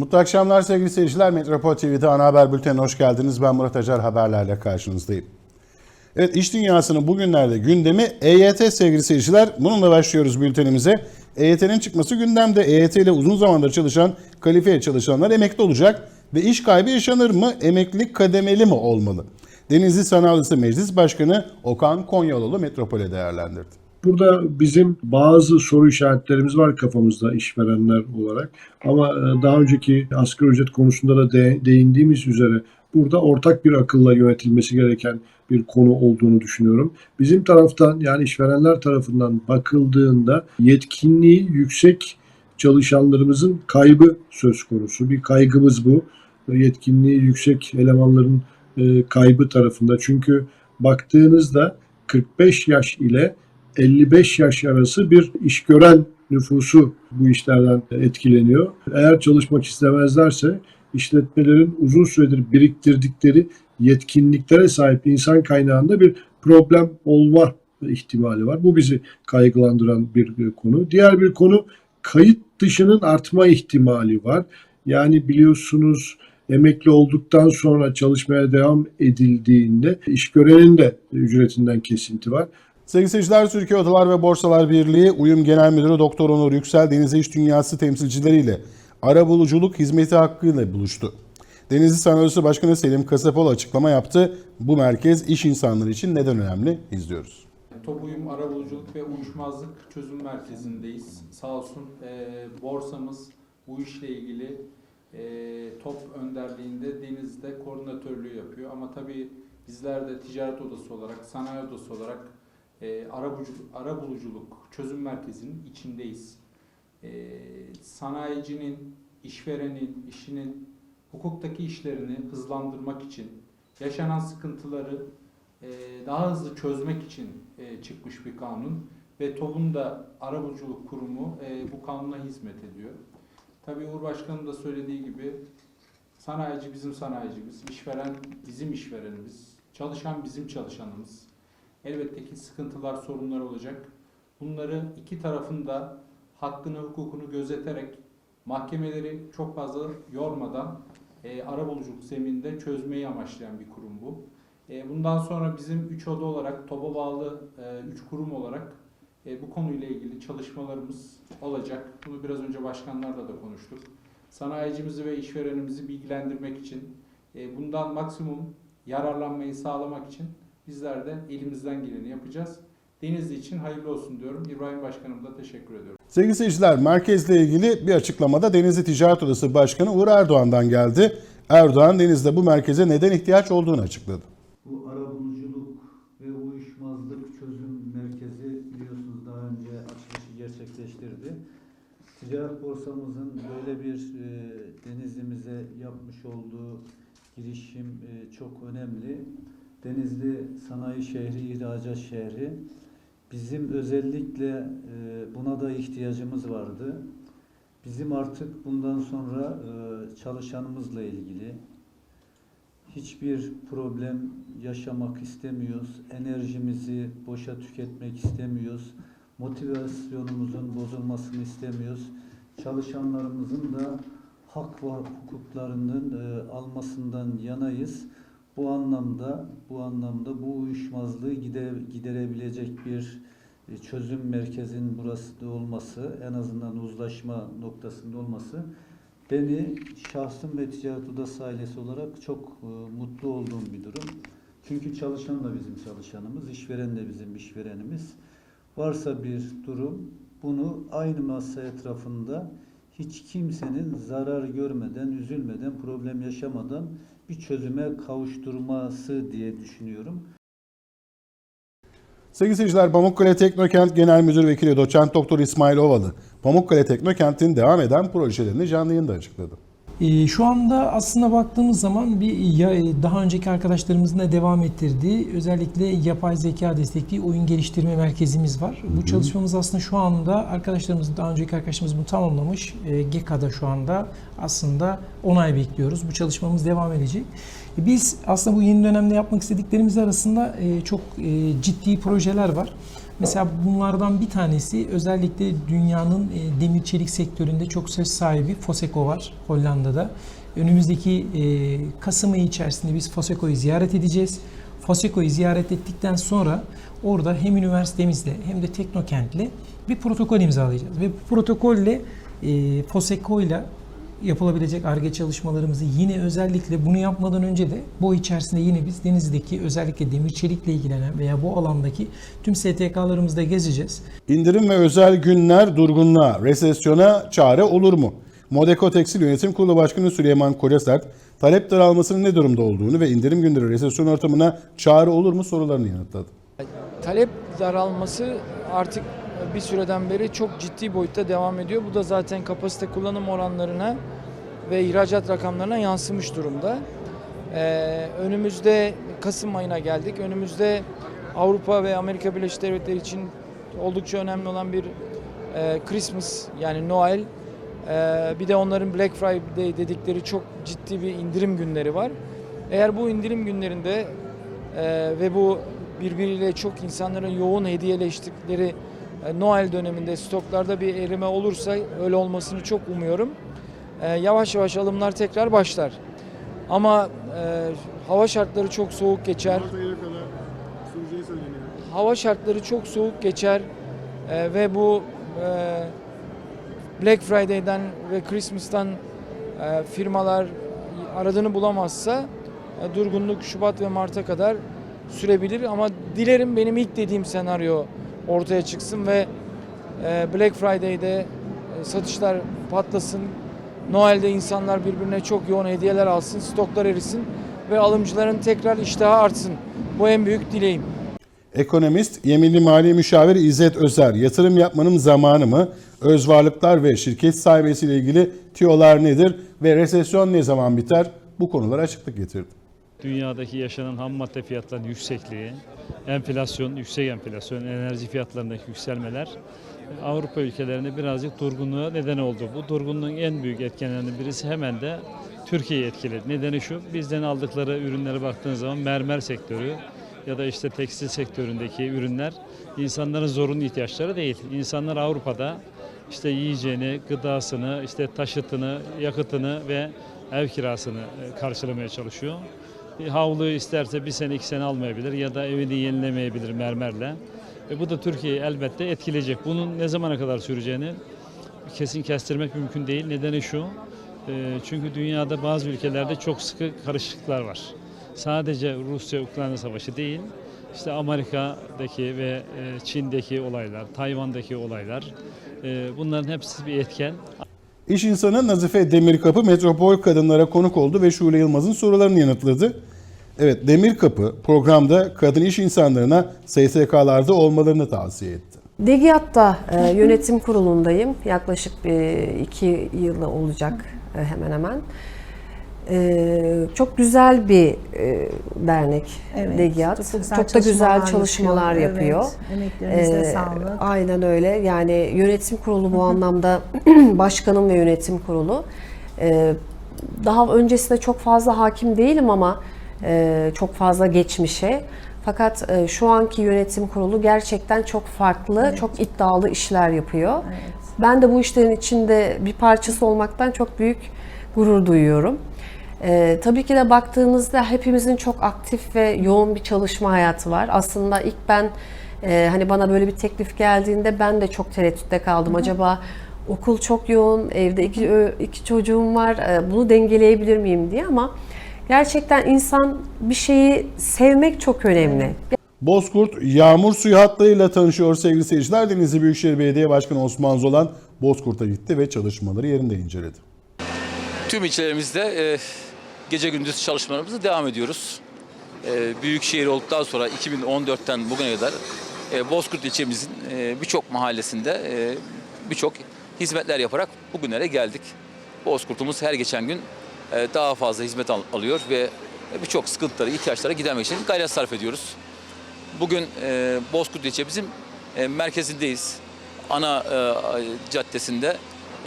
Mutlu akşamlar sevgili seyirciler. Metropol TV'de ana haber bültenine hoş geldiniz. Ben Murat Acar haberlerle karşınızdayım. Evet iş dünyasının bugünlerde gündemi EYT sevgili seyirciler. Bununla başlıyoruz bültenimize. EYT'nin çıkması gündemde. EYT ile uzun zamandır çalışan kalifiye çalışanlar emekli olacak ve iş kaybı yaşanır mı? Emeklilik kademeli mi olmalı? Denizli Sanayi Meclis Başkanı Okan Konyalıoğlu Metropol'e değerlendirdi. Burada bizim bazı soru işaretlerimiz var kafamızda işverenler olarak. Ama e, daha önceki asgari ücret konusunda da de- değindiğimiz üzere burada ortak bir akılla yönetilmesi gereken bir konu olduğunu düşünüyorum. Bizim taraftan yani işverenler tarafından bakıldığında yetkinliği yüksek çalışanlarımızın kaybı söz konusu. Bir kaygımız bu. Yetkinliği yüksek elemanların e, kaybı tarafında. Çünkü baktığınızda 45 yaş ile 55 yaş arası bir iş gören nüfusu bu işlerden etkileniyor. Eğer çalışmak istemezlerse işletmelerin uzun süredir biriktirdikleri yetkinliklere sahip insan kaynağında bir problem olma ihtimali var. Bu bizi kaygılandıran bir konu. Diğer bir konu kayıt dışının artma ihtimali var. Yani biliyorsunuz emekli olduktan sonra çalışmaya devam edildiğinde işgörenin de ücretinden kesinti var. Sevgili seyirciler, Türkiye Odalar ve Borsalar Birliği Uyum Genel Müdürü Doktor Onur Yüksel Denizli İş Dünyası temsilcileriyle arabuluculuk hizmeti hakkıyla buluştu. Denizli Sanayi Başkanı Selim Kasapoğlu açıklama yaptı. Bu merkez iş insanları için neden önemli? İzliyoruz. Top Uyum Arabuluculuk ve Uyuşmazlık Çözüm Merkezi'ndeyiz. Sağ olsun e, borsamız bu işle ilgili e, top önderliğinde Deniz'de koordinatörlüğü yapıyor. Ama tabii bizler de ticaret odası olarak, sanayi odası olarak e, arabuluculuk, arabuluculuk çözüm merkezinin içindeyiz. E, sanayicinin, işverenin, işinin hukuktaki işlerini hızlandırmak için, yaşanan sıkıntıları e, daha hızlı çözmek için e, çıkmış bir kanun ve TOB'un da arabuluculuk kurumu e, bu kanuna hizmet ediyor. Tabii Uğur Başkanım da söylediği gibi sanayici bizim sanayicimiz, işveren bizim işverenimiz, çalışan bizim çalışanımız. Elbette ki sıkıntılar, sorunlar olacak. Bunları iki tarafın da hakkını, hukukunu gözeterek mahkemeleri çok fazla yormadan e, arabuluculuk zeminde çözmeyi amaçlayan bir kurum bu. E, Bundan sonra bizim üç oda olarak, TOB'a bağlı e, üç kurum olarak e, bu konuyla ilgili çalışmalarımız olacak. Bunu biraz önce başkanlarla da konuştuk. Sanayicimizi ve işverenimizi bilgilendirmek için, e, bundan maksimum yararlanmayı sağlamak için bizler de elimizden geleni yapacağız. Denizli için hayırlı olsun diyorum. İbrahim Başkanım da teşekkür ediyorum. Sevgili seyirciler, merkezle ilgili bir açıklamada Denizli Ticaret Odası Başkanı Uğur Erdoğan'dan geldi. Erdoğan Deniz'de bu merkeze neden ihtiyaç olduğunu açıkladı. Bu arabuluculuk ve uyuşmazlık çözüm merkezi biliyorsunuz daha önce açılışı gerçekleştirdi. Ticaret borsamızın böyle bir e, denizimize yapmış olduğu girişim e, çok önemli. Denizli sanayi şehri, ihracat şehri. Bizim özellikle e, buna da ihtiyacımız vardı. Bizim artık bundan sonra e, çalışanımızla ilgili hiçbir problem yaşamak istemiyoruz. Enerjimizi boşa tüketmek istemiyoruz. Motivasyonumuzun bozulmasını istemiyoruz. Çalışanlarımızın da hak ve hukuklarının e, almasından yanayız. Bu anlamda bu anlamda bu uyuşmazlığı gide, giderebilecek bir e, çözüm merkezin burası da olması, en azından uzlaşma noktasında olması beni şahsım ve ticaret odası ailesi olarak çok e, mutlu olduğum bir durum. Çünkü çalışan da bizim çalışanımız, işveren de bizim işverenimiz. Varsa bir durum bunu aynı masa etrafında hiç kimsenin zarar görmeden, üzülmeden, problem yaşamadan bir çözüme kavuşturması diye düşünüyorum. Sevgili seyirciler, Pamukkale Teknokent Genel Müdür Vekili Doçent Doktor İsmail Ovalı, Pamukkale Teknokent'in devam eden projelerini canlı yayında açıkladı. Ee, Şu anda aslında baktığımız zaman bir e, daha önceki arkadaşlarımızın da devam ettirdiği özellikle yapay zeka destekli oyun geliştirme merkezimiz var. Bu çalışmamız aslında şu anda arkadaşlarımız daha önceki arkadaşlarımız bunu tamamlamış. E, GEKA'da şu anda aslında onay bekliyoruz. Bu çalışmamız devam edecek. E, Biz aslında bu yeni dönemde yapmak istediklerimiz arasında e, çok ciddi projeler var. Mesela bunlardan bir tanesi özellikle dünyanın e, demir çelik sektöründe çok söz sahibi Foseco var Hollanda'da. Önümüzdeki e, Kasım ayı içerisinde biz Foseco'yu ziyaret edeceğiz. Foseco'yu ziyaret ettikten sonra orada hem üniversitemizle hem de Teknokent'le bir protokol imzalayacağız. Ve bu protokolle e, Foseco ile yapılabilecek ARGE çalışmalarımızı yine özellikle bunu yapmadan önce de bu içerisinde yine biz Denizli'deki özellikle demir çelikle ilgilenen veya bu alandaki tüm STK'larımızda gezeceğiz. İndirim ve özel günler durgunluğa, resesyona çare olur mu? Modeko Tekstil Yönetim Kurulu Başkanı Süleyman Koresert, talep daralmasının ne durumda olduğunu ve indirim günleri resesyon ortamına çare olur mu sorularını yanıtladı. Talep daralması artık bir süreden beri çok ciddi boyutta devam ediyor. Bu da zaten kapasite kullanım oranlarına ve ihracat rakamlarına yansımış durumda. Ee, önümüzde Kasım ayına geldik. Önümüzde Avrupa ve Amerika Birleşik Devletleri için oldukça önemli olan bir e, Christmas yani Noel. Ee, bir de onların Black Friday dedikleri çok ciddi bir indirim günleri var. Eğer bu indirim günlerinde e, ve bu birbiriyle çok insanların yoğun hediyeleştikleri e, Noel döneminde stoklarda bir erime olursa öyle olmasını çok umuyorum. E, yavaş yavaş alımlar tekrar başlar. Ama e, hava şartları çok soğuk geçer. Hava şartları çok soğuk geçer e, ve bu e, Black Friday'den ve Christmas'tan e, firmalar aradığını bulamazsa e, durgunluk Şubat ve Mart'a kadar sürebilir ama dilerim benim ilk dediğim senaryo ortaya çıksın ve e, Black Friday'de e, satışlar patlasın. Noel'de insanlar birbirine çok yoğun hediyeler alsın, stoklar erisin ve alımcıların tekrar iştahı artsın. Bu en büyük dileğim. Ekonomist, yeminli mali müşavir İzzet Özer, yatırım yapmanın zamanı mı? Öz varlıklar ve şirket sahibesiyle ilgili tiyolar nedir ve resesyon ne zaman biter? Bu konulara açıklık getirdi. Dünyadaki yaşanan ham madde fiyatlarının yüksekliği, enflasyon, yüksek enflasyon, enerji fiyatlarındaki yükselmeler Avrupa ülkelerinde birazcık durgunluğa neden oldu. Bu durgunluğun en büyük etkenlerinden birisi hemen de Türkiye'yi etkiledi. Nedeni şu, bizden aldıkları ürünlere baktığınız zaman mermer sektörü ya da işte tekstil sektöründeki ürünler insanların zorunlu ihtiyaçları değil. İnsanlar Avrupa'da işte yiyeceğini, gıdasını, işte taşıtını, yakıtını ve ev kirasını e, karşılamaya çalışıyor. Havlu isterse bir sene iki sene almayabilir ya da evini yenilemeyebilir mermerle. E bu da Türkiye'yi elbette etkileyecek. Bunun ne zamana kadar süreceğini kesin kestirmek mümkün değil. Nedeni şu, e, çünkü dünyada bazı ülkelerde çok sıkı karışıklıklar var. Sadece Rusya-Ukrayna savaşı değil, işte Amerika'daki ve e, Çin'deki olaylar, Tayvan'daki olaylar, e, bunların hepsi bir etken. İş insanı Nazife Demirkapı Metropol Kadınlara konuk oldu ve Şule Yılmaz'ın sorularını yanıtladı. Evet Demirkapı programda kadın iş insanlarına SSK'larda olmalarını tavsiye etti. Degiyat'ta e, yönetim kurulundayım. Yaklaşık bir iki yılı olacak e, hemen hemen. E, çok güzel bir e, dernek Evet, Degiyat. çok Çok da güzel çalışmalar yapıyor, yapıyor. evet. Emeklerinize E, sağlık. Aynen öyle. Yani yönetim kurulu bu anlamda başkanım ve yönetim kurulu. E, daha öncesinde çok fazla hakim değilim ama e, çok fazla geçmişe. Fakat e, şu anki yönetim kurulu gerçekten çok farklı, çok iddialı işler yapıyor. Ben de bu işlerin içinde bir parçası olmaktan çok büyük gurur duyuyorum. Ee, tabii ki de baktığınızda hepimizin çok aktif ve yoğun bir çalışma hayatı var. Aslında ilk ben e, hani bana böyle bir teklif geldiğinde ben de çok tereddütte kaldım. Acaba okul çok yoğun, evde iki, iki çocuğum var, e, bunu dengeleyebilir miyim diye ama gerçekten insan bir şeyi sevmek çok önemli. Bozkurt yağmur suyu hatlarıyla tanışıyor sevgili seyirciler. Denizli Büyükşehir Belediye Başkanı Osman Zolan Bozkurt'a gitti ve çalışmaları yerinde inceledi. Tüm ilçelerimizde e, gece gündüz çalışmalarımızı devam ediyoruz. E, Büyükşehir olduktan sonra 2014'ten bugüne kadar e, Bozkurt ilçemizin e, birçok mahallesinde e, birçok hizmetler yaparak bugünlere geldik. Bozkurt'umuz her geçen gün e, daha fazla hizmet al- alıyor ve birçok sıkıntıları, ihtiyaçlara gidermek için gayret sarf ediyoruz. Bugün e, Bozkurt ilçemizin e, merkezindeyiz. Ana e, caddesinde.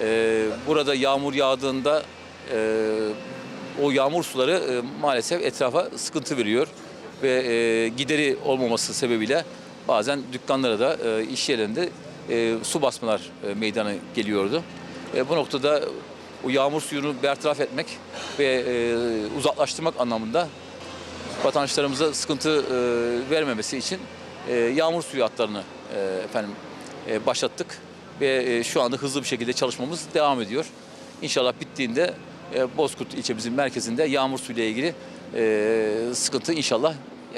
E, burada yağmur yağdığında e, o yağmur suları e, maalesef etrafa sıkıntı veriyor ve e, gideri olmaması sebebiyle bazen dükkanlara da e, iş yerlerinde e, su basmalar e, meydana geliyordu. E, bu noktada o yağmur suyunu bertaraf etmek ve e, uzaklaştırmak anlamında vatandaşlarımıza sıkıntı e, vermemesi için e, yağmur suyu hatlarını e, efendim e, başlattık ve e, şu anda hızlı bir şekilde çalışmamız devam ediyor. İnşallah bittiğinde e, Bozkurt ilçemizin merkezinde yağmur suyu ile ilgili e, sıkıntı inşallah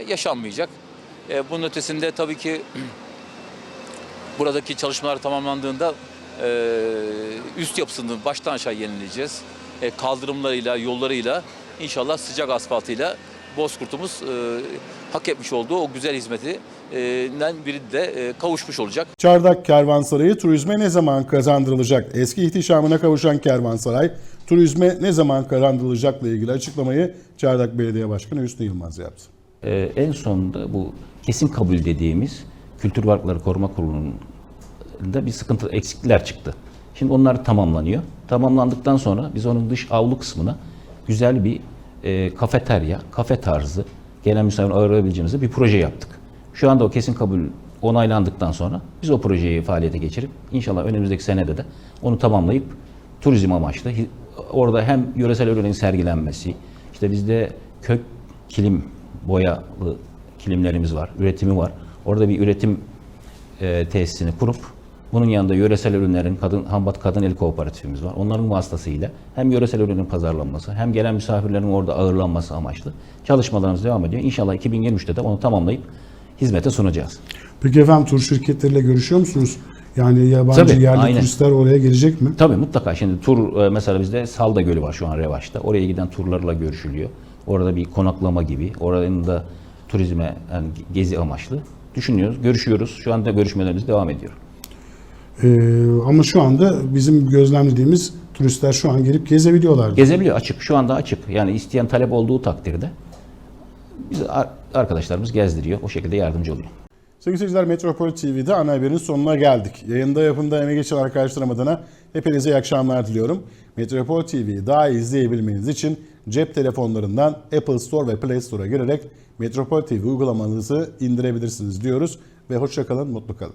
yaşanmayacak. E, bunun ötesinde tabii ki buradaki çalışmalar tamamlandığında e, üst yapısını baştan aşağı yenileyeceğiz. Kaldırımlarıyla, yollarıyla, inşallah sıcak asfaltıyla Bozkurt'umuz e, hak etmiş olduğu o güzel hizmetinden biri de e, kavuşmuş olacak. Çardak Kervansarayı turizme ne zaman kazandırılacak? Eski ihtişamına kavuşan kervansaray turizme ne zaman kazandırılacakla ilgili açıklamayı Çardak Belediye Başkanı Hüsnü Yılmaz yaptı. Ee, en sonunda bu kesin kabul dediğimiz Kültür Varlıkları Koruma Kurulu'nda bir sıkıntı, eksikler çıktı. Şimdi onlar tamamlanıyor. Tamamlandıktan sonra biz onun dış avlu kısmına güzel bir e, kafeterya, kafe tarzı gelen misafir ağırlayabileceğimiz bir proje yaptık. Şu anda o kesin kabul onaylandıktan sonra biz o projeyi faaliyete geçirip inşallah önümüzdeki senede de onu tamamlayıp turizm amaçlı orada hem yöresel ürünlerin sergilenmesi, işte bizde kök kilim boyalı kilimlerimiz var, üretimi var. Orada bir üretim e, tesisini kurup bunun yanında yöresel ürünlerin kadın Hambat Kadın El Kooperatifimiz var. Onların vasıtasıyla hem yöresel ürünün pazarlanması hem gelen misafirlerin orada ağırlanması amaçlı çalışmalarımız devam ediyor. İnşallah 2023'te de onu tamamlayıp hizmete sunacağız. Peki efendim tur şirketleriyle görüşüyor musunuz? Yani yabancı Tabii, yerli aynen. turistler oraya gelecek mi? Tabii mutlaka. Şimdi tur e, mesela bizde Salda Gölü var şu an revaçta. Oraya giden turlarla görüşülüyor. Orada bir konaklama gibi. Oranın da turizme yani gezi amaçlı düşünüyoruz, görüşüyoruz. Şu anda görüşmelerimiz devam ediyor. Ee, ama şu anda bizim gözlemlediğimiz turistler şu an gelip gezebiliyorlar. Gezebiliyor açık. Şu anda açık. Yani isteyen talep olduğu takdirde biz ar- arkadaşlarımız gezdiriyor. O şekilde yardımcı oluyor. Sevgili seyirciler Metropol TV'de ana haberin sonuna geldik. Yayında yapımda emeği geçen arkadaşlarım adına hepinize iyi akşamlar diliyorum. Metropol TV'yi daha iyi izleyebilmeniz için cep telefonlarından Apple Store ve Play Store'a girerek Metropol TV uygulamanızı indirebilirsiniz diyoruz ve hoşçakalın, mutlu kalın.